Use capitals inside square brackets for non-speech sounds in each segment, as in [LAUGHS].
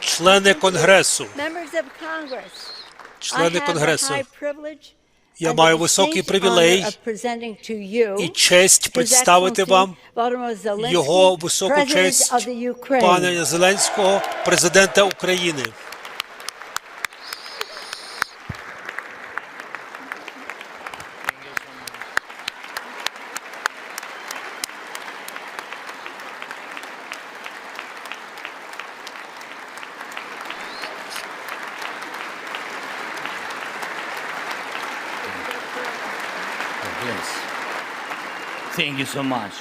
Члени Конгресу, члени Конгресу, я маю високий привілей і честь представити вам його високу честь пана Зеленського, президента України. Yes. Thank you so much.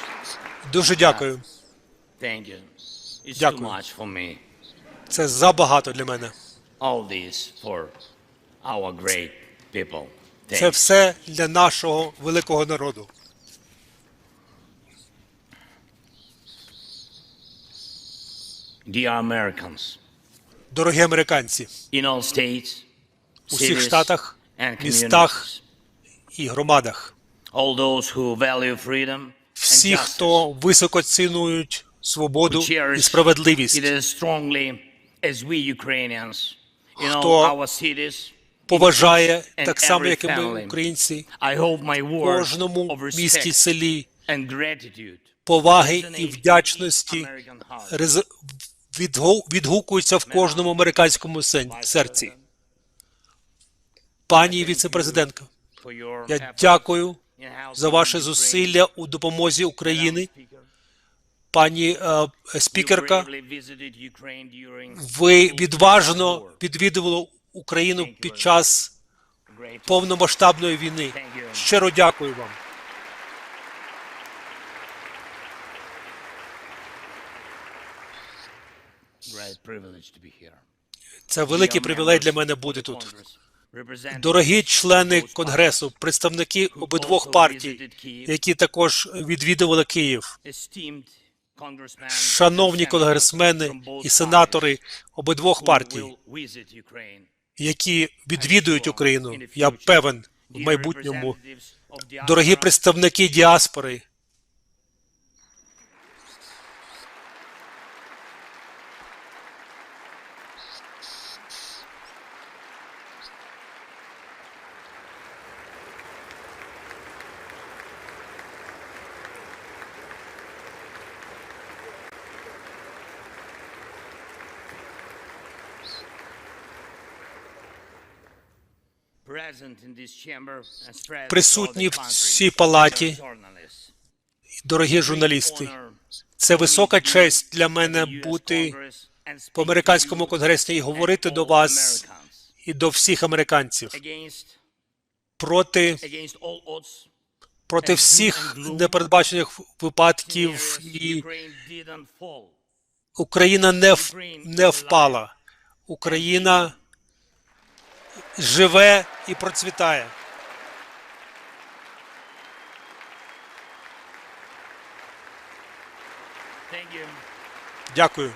Дуже дякую. Thank you. It's too Дякую. much for me. Це забагато для мене. All this for our great people. Це Thanks. все для нашого великого народу. Dear Americans, Дорогі американці in all states, у всіх cities, штатах, and містах communities, і громадах, всі, хто високо цінують свободу і справедливість, Хто поважає так само, як і ми, українці, в кожному місті, селі, поваги і вдячності відгукуються в кожному американському серці. Пані віцепрезидентка, я дякую за ваше зусилля у допомозі України. Пані е, спікерка, ви відважно відвідували Україну під час повномасштабної війни. Щиро дякую вам. Це великий привілей для мене бути тут. Дорогі члени Конгресу, представники обидвох партій, які також відвідували Київ, шановні конгресмени і сенатори обидвох партій, які відвідують Україну. Я певен в майбутньому. Дорогі представники діаспори, Присутні в цій палаті, дорогі журналісти. Це висока честь для мене бути по американському конгресі і говорити до вас і до всіх американців проти, проти всіх непередбачених випадків, і. Україна не, в- не впала. Україна живе і процвітає. Дякую.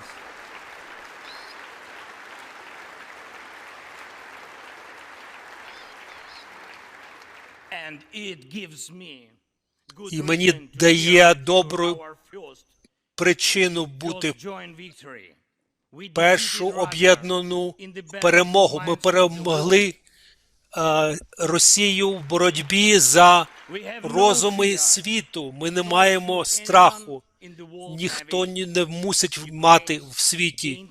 І мені дає добру Причину бути першу об'єднану перемогу. Ми перемогли е, Росію в боротьбі за розуми світу. Ми не маємо страху. Ніхто не мусить мати в світі.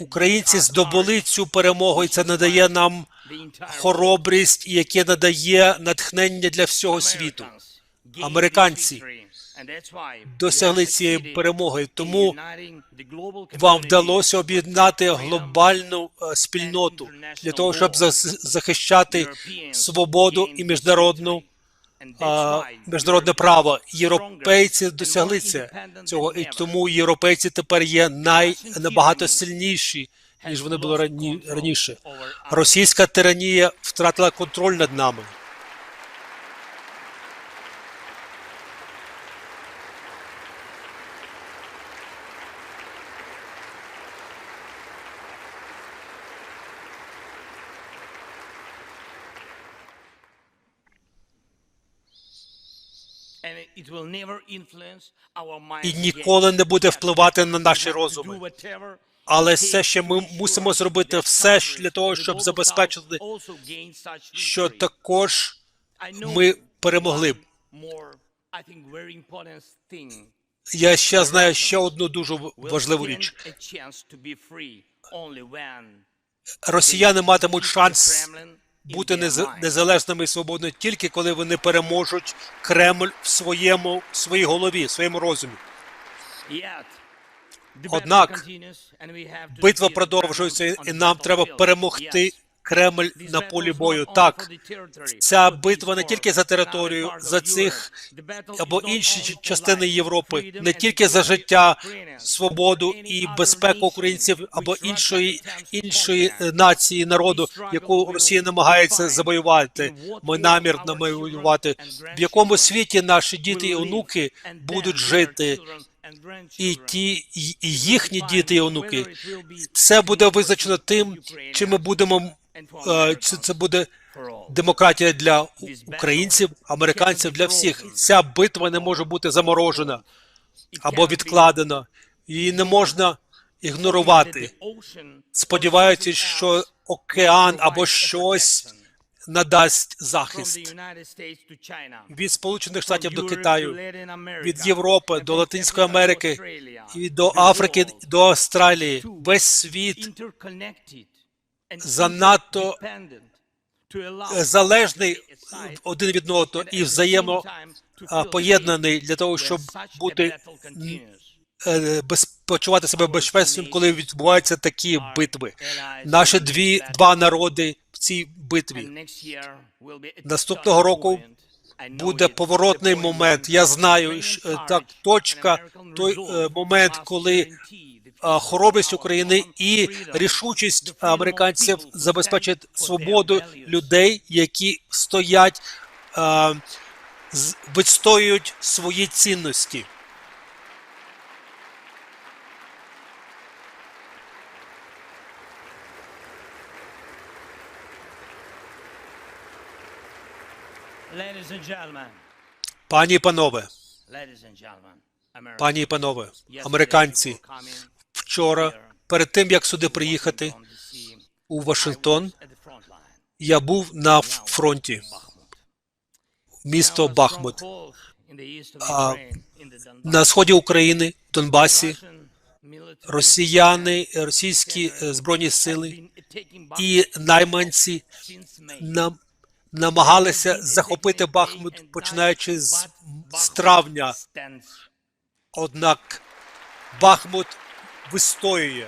Українці здобули цю перемогу, і це надає нам хоробрість, яке надає натхнення для всього світу. Американці Досягли цієї перемоги, тому вам вдалося об'єднати глобальну е, спільноту для того, щоб захищати свободу і міжнародну міжнародне право. Європейці досягли це цього, і тому європейці тепер є най набагато сильніші, ніж вони були рані, раніше. Російська тиранія втратила контроль над нами. І ніколи не буде впливати на наші розуми. Але все ще ми мусимо зробити все для того, щоб забезпечити, що також ми перемогли. Я ще знаю ще одну дуже важливу річ. Росіяни матимуть шанс бути незалежними і свободними тільки коли вони переможуть Кремль в своєму в своїй голові, в своєму розумі. Однак, Битва продовжується, і нам треба перемогти. Кремль на полі бою. Так, ця битва не тільки за територію, за цих або інші частини Європи, не тільки за життя, свободу і безпеку українців або іншої іншої е, нації народу, яку Росія намагається завоювати. Ми намірно воювати. В якому світі наші діти і онуки будуть жити, і ті і їхні діти і онуки. Це буде визначено тим, чи ми будемо е, це, це буде демократія для українців, американців, для всіх. Ця битва не може бути заморожена або відкладена. Її не можна ігнорувати, or що океан або щось надасть захист від Сполучених Штатів до Китаю, від Європи до Латинської Америки і до Африки, до Австралії. Весь світ занадто е, залежний один від одного і the взаємо same time to а, feel поєднаний для того, щоб бути е, без, почувати себе безпечним, коли відбуваються такі битви. Наші дві два народи в цій битві. Наступного року буде поворотний момент. Я знаю, що, е, так, точка, той момент, коли хоробрість України і рішучість американців забезпечить свободу людей, які стоять, відстоюють свої цінності. Пані і панове, пані і панове, американці, вчора, перед тим як сюди приїхати у Вашингтон, я був на фронті, місто Бахмут. А. На сході України, в Донбасі, росіяни, російські е, збройні сили і найманці нам намагалися захопити Бахмут, починаючи з, з травня. Однак Бахмут вистоює.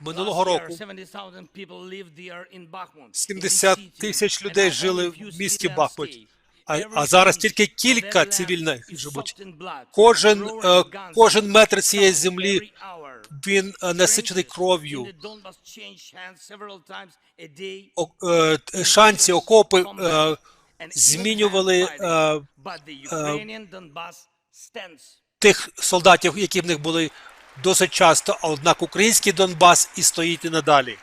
Минулого року 70,000 people lived there in Bakhmut, in the 70 city, тисяч людей жили в місті Бахмут. А, а зараз тільки кілька цивільних живуть. Кожен, е, кожен метр цієї землі він е, насичений кров'ю. е, шанці, окопи е, змінювали тих солдатів, які в них були досить часто, а однак український Донбас і стоїть і надалі.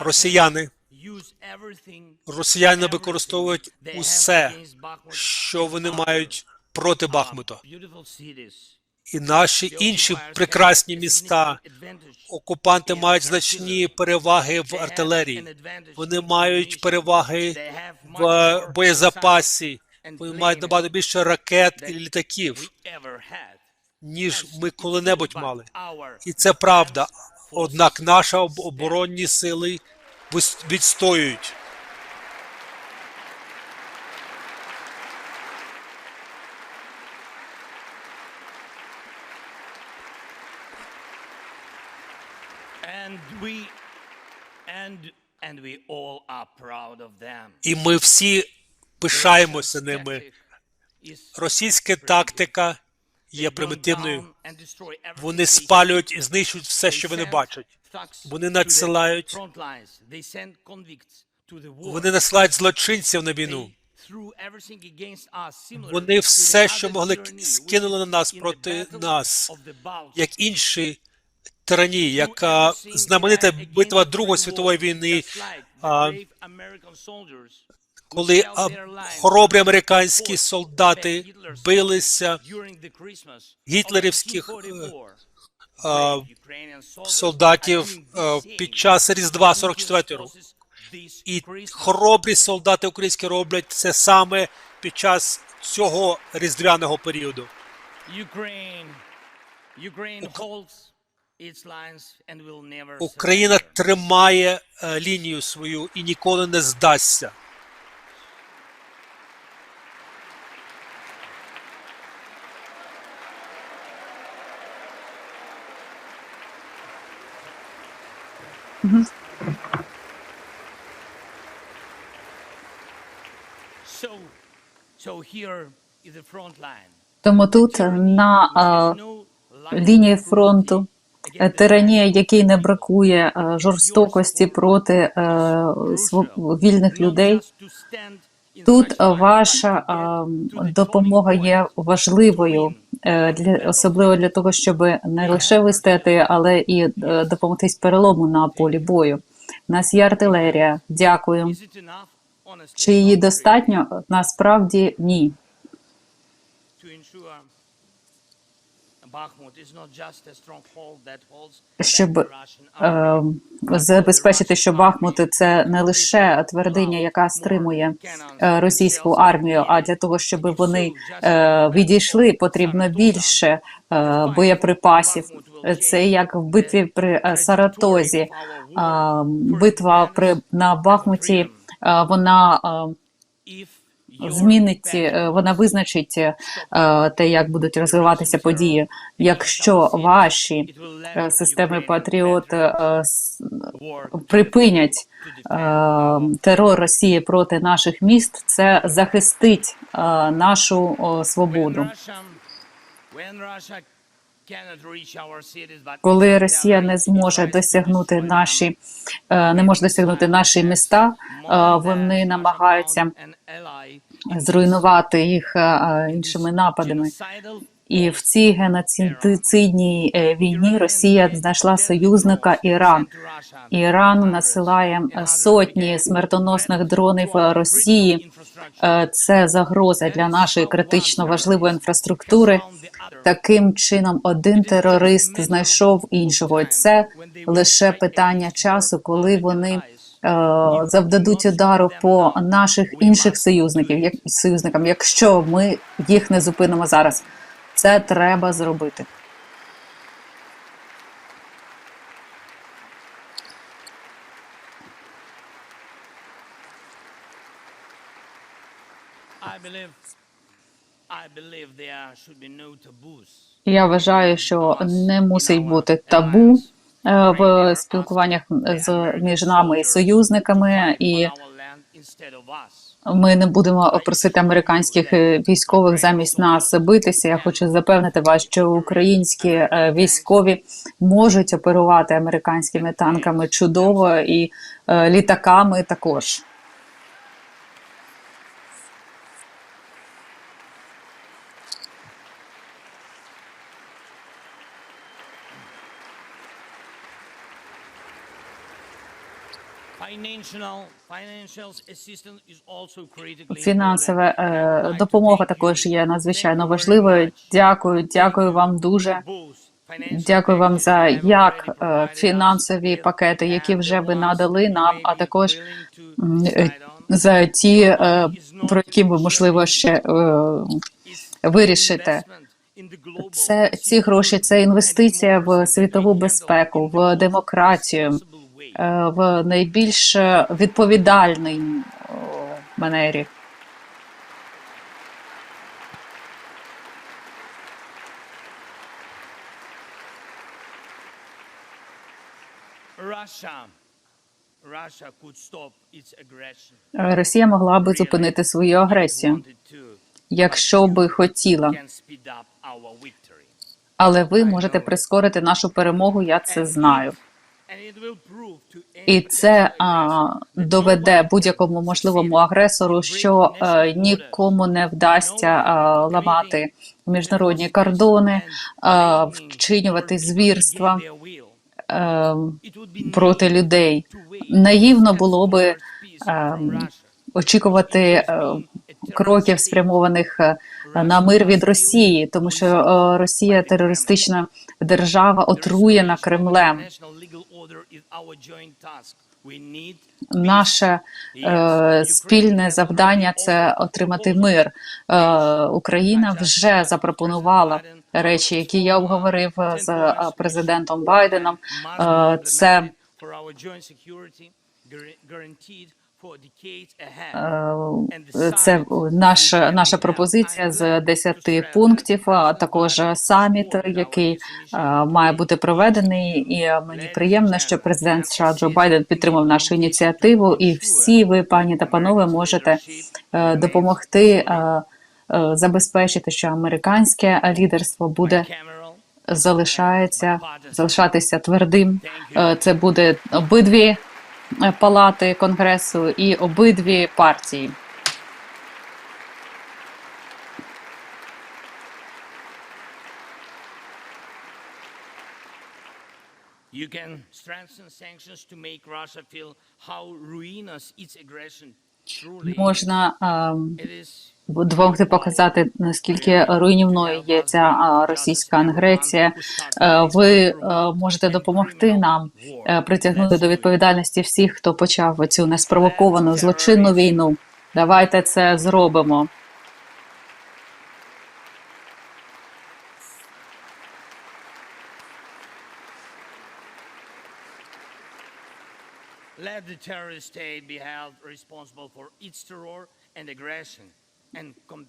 Росіяни, росіяни використовують усе, що вони мають проти Бахмута. І наші інші прекрасні міста, окупанти мають значні переваги в артилерії. Вони мають переваги в боєзапасі. Вони мають набагато більше ракет і літаків, ніж ми коли-небудь мали. І це правда. Однак наші об- оборонні сили відстоюють. And we and and we all are proud of them. І ми всі пишаємося ними. Російська тактика є примітивною. Вони спалюють і знищують все, що вони бачать. Вони надсилають-. Вони насилають злочинців на війну. Вони все, що могли, скинули на нас проти нас, як інші тиранії, яка знаменита битва Другої світової війни, коли хоробрі американські солдати билися гітлерівських е, солдатів е, під час Різдва 44 року. І хоробрі солдати українські роблять це саме під час цього різдвяного періоду. Україна тримає е, лінію свою і ніколи не здасться. So, so here is the. Тому тут на е, лінії фронту тиранія, якій не бракує е, жорстокості проти е, вільних людей. Тут е, ваша е, допомога є важливою е, для особливо для того, щоб не лише вистояти, але і е, допомогтись перелому на полі бою. У нас є артилерія. Дякую. Чи її достатньо? Насправді ні. Щоб е, забезпечити, що Бахмут це не лише твердиня, яка стримує е, російську армію, а для того, щоб вони е, відійшли, потрібно більше е, боєприпасів. Це як в битві при е, Саратозі. А, Битва при на Бахмуті. е, Вона е, змінить, е, вона визначить е, те, як будуть розвиватися події. Якщо ваші е, системи Патріот припинять терор Росії проти наших міст, це захистить нашу свободу. Коли Росія не зможе досягнути наші, не може досягнути наші міста, вони намагаються зруйнувати їх е, е, іншими нападами. І в цій геноцидній е, війні Росія знайшла союзника Іран. Іран насилає сотні смертоносних дронів Росії. Це загроза для нашої критично важливої інфраструктури. Таким чином, один терорист знайшов іншого. Це лише питання часу, коли вони завдадуть удару по наших інших союзників, як союзникам, якщо ми їх не зупинимо зараз. Це треба зробити. Я вважаю, що не мусить бути табу е, в спілкуваннях з між нами і союзниками, і ми не будемо просити американських е, військових замість нас битися. Я хочу запевнити вас, що українські е, військові можуть оперувати американськими танками чудово і е, літаками також. Фінансова е, допомога також є надзвичайно важливою. Дякую, дякую вам дуже. Дякую вам за як е, фінансові пакети, які вже ви надали нам, а також е, за ті, е, про які ви можливо ще вирішите. Це ці гроші, це інвестиція в світову безпеку, в демократію, в найбільш е, відповідальній манері. Е, Росія могла би зупинити свою агресію, якщо би хотіла. Але ви можете прискорити нашу перемогу. Я це знаю. І це а, доведе будь-якому можливому агресору, що е, нікому не вдасться а, ламати міжнародні кордони, а, вчинювати звірства е, проти людей. Наївно було би ем, очікувати е, кроків, спрямованих е, на мир від Росії, тому що е, Росія терористична держава отруєна Кремлем. Наше е, спільне завдання це отримати мир. Е, Україна вже запропонувала речі, які я обговорив з е, президентом Байденом. Е, це Е, Це наша наша пропозиція з 10 пунктів, а також саміт, який е, має бути проведений. І мені приємно, що президент США Джо Байден підтримав нашу ініціативу, і всі ви, пані та панове, можете е, допомогти е, е, забезпечити, що американське лідерство буде залишається залишатися твердим. Е, Це буде обидві е, палати конгресу і обидві партії. You can strengthen sanctions to make Russia feel how ruinous its aggression truly. Можна It показати наскільки руйнівною є ця російська агресія. Е, Ви е, можете допомогти нам е, притягнути до відповідальності всіх, хто почав цю неспровоковану злочинну війну. Давайте це зробимо. let the terrorist state be held responsible for its terror and aggression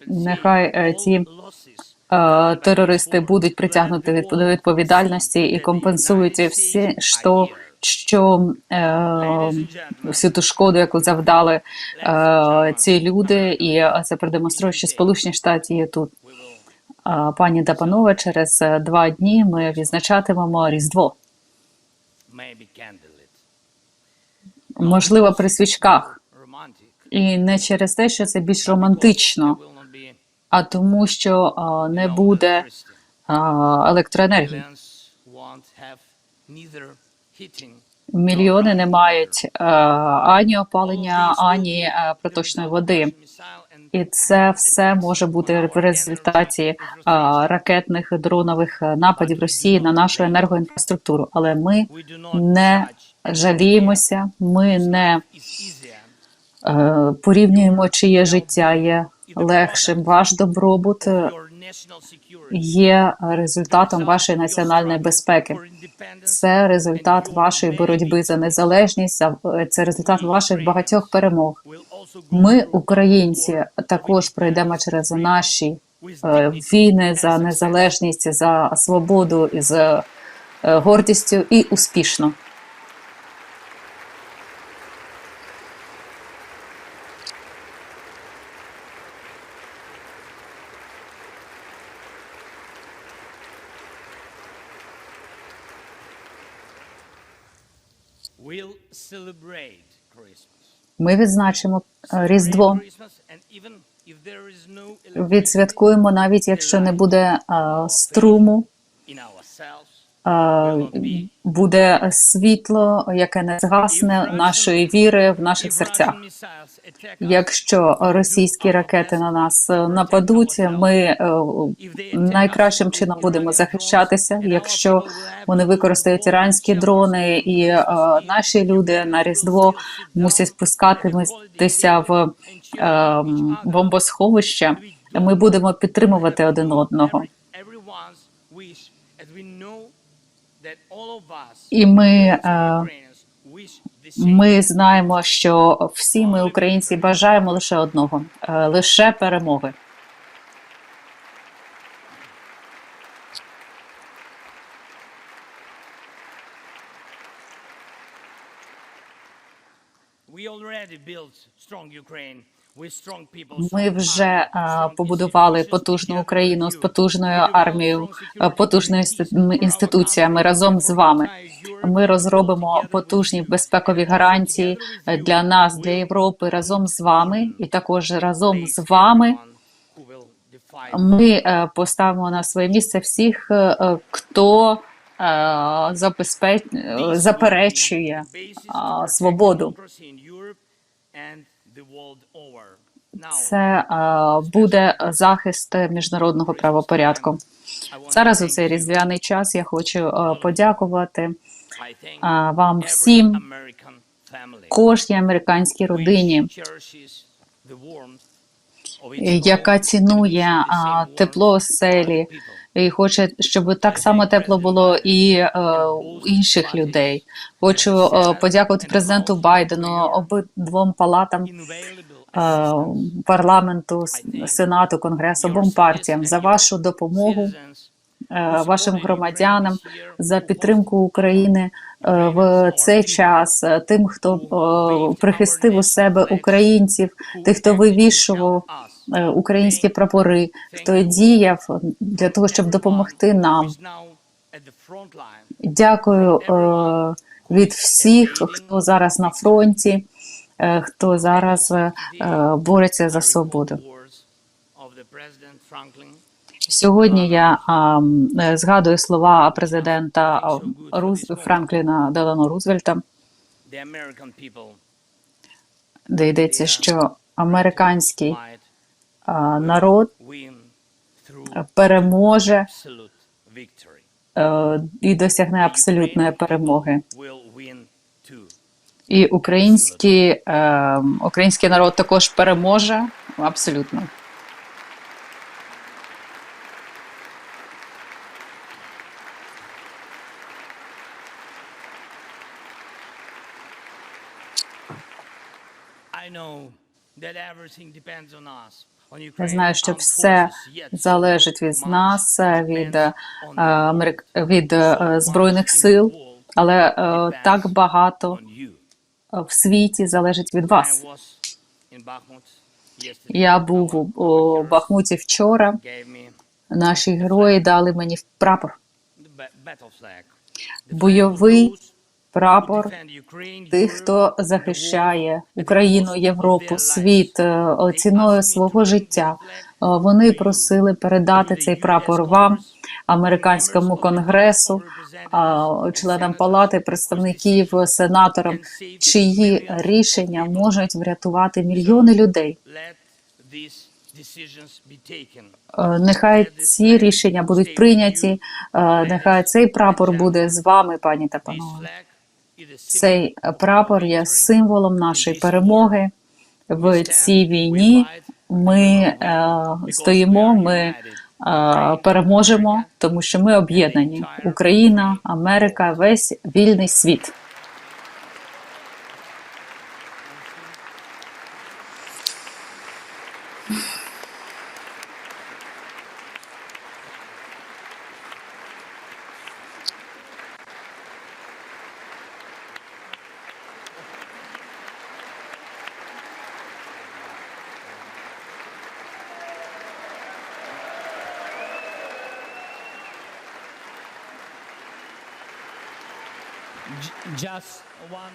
Нехай, е, losses Е, Терористи будуть притягнуті від- до відповідальності і компенсують всі, що, що е, всю ту шкоду, яку завдали ці люди, і це продемонструє, що Сполучені Штати є тут. Пані та панове, через два дні ми відзначатимемо Різдво. Можливо, при свічках. І не через те, що це більш романтично, а тому, що не буде електроенергії. Мільйони не мають ані опалення, ані е, проточної води. І це все може бути в результаті е, ракетних дронових нападів Росії на нашу енергоінфраструктуру. Але ми не жаліємося, ми не порівнюємо, чиє життя є легшим. Ваш добробут е, є результатом вашої національної безпеки. Це результат вашої боротьби за незалежність, це результат ваших багатьох перемог. Ми, українці, також пройдемо через наші е, війни за незалежність, за свободу з е, гордістю і успішно. Ми відзначимо е, Різдво. Відсвяткуємо навіть якщо не буде е, струму, in е, буде світло, яке не згасне нашої віри в наших серцях. Якщо російські ракети на нас е, нападуть, ми е, найкращим чином будемо захищатися. Якщо вони використають іранські дрони, і е, наші люди на різдво мусять спускатися в бомбосховище, ми будемо підтримувати один одного. І ми, е, Ukrainians, wish the same. Ми знаємо, що всі ми, українці, бажаємо лише одного е, лише перемоги. We already built strong Ukraine Ми вже побудували потужну Україну з потужною армією, е, інститу- інституціями разом з вами. Ми розробимо потужні безпекові гарантії е, для нас, для Європи, разом з вами, і також разом з вами. Ми е, поставимо на своє місце всіх, хто забезпеч... заперечує свободу. Це е, буде захист міжнародного правопорядку. Зараз у цей різдвяний час я хочу е, подякувати вам всім, кожній американській родині, яка цінує тепло оселі і хоче, щоб так само тепло було і е, у інших людей. Хочу е, подякувати президенту Байдену, обидвом палатам е, парламенту, сенату, конгресу, обом партіям за вашу допомогу е, вашим громадянам за підтримку України е, в цей час, тим, хто прихистив у себе українців, тих, хто вивішував українські прапори, хто діяв для того, щоб допомогти нам. Дякую е, від всіх, хто зараз на фронті, е, хто зараз е, е, бореться за свободу. Сьогодні я а, е, згадую слова президента Руз... Франкліна Делано Рузвельта, де йдеться, що американський народ переможе е, і досягне абсолютної перемоги. І український, е, український народ також переможе абсолютно. Я знаю, що все залежить від нас, від, е, від е, збройних сил, але е, так багато в світі залежить від вас. Я був у Бахмуті вчора. Наші герої дали мені прапор, бойовий прапор тих, хто захищає Україну, Європу, світ е, ціною свого життя. Е, Вони просили передати цей прапор вам, американському конгресу, членам палати, представників, сенаторам, чиї рішення можуть врятувати мільйони людей. Е, Нехай ці рішення будуть прийняті. Нехай цей прапор буде з вами, пані та панове. Цей прапор є символом нашої перемоги в цій війні. Ми е, стоїмо, ми е, переможемо, тому що ми об'єднані. Україна, Америка, весь вільний світ. Just one thing, if I can. the-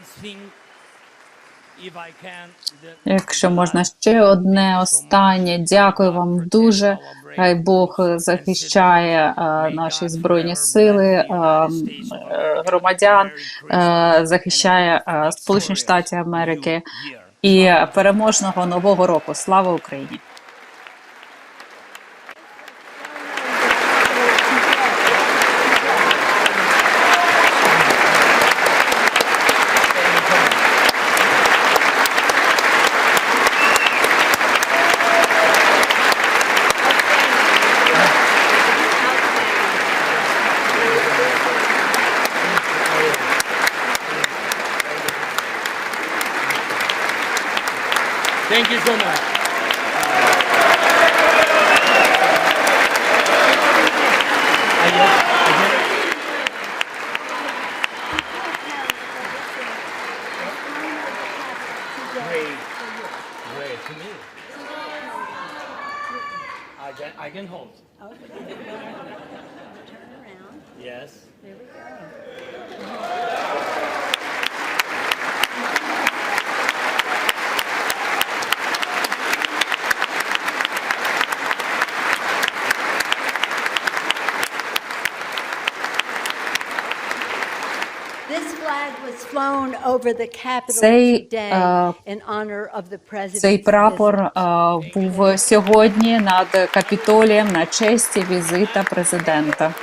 Якщо можна ще одне останнє, дякую вам дуже. Хай Бог захищає е, наші збройні сили, е, м, е, громадян, е, захищає е, Сполучені Штати Америки і переможного нового року. Слава Україні! Great, great. to me. I can, I can hold. [LAUGHS] Turn around. Yes. There we go. Цей, е, Цей прапор е, був сьогодні над Капітолієм на честь візита президента.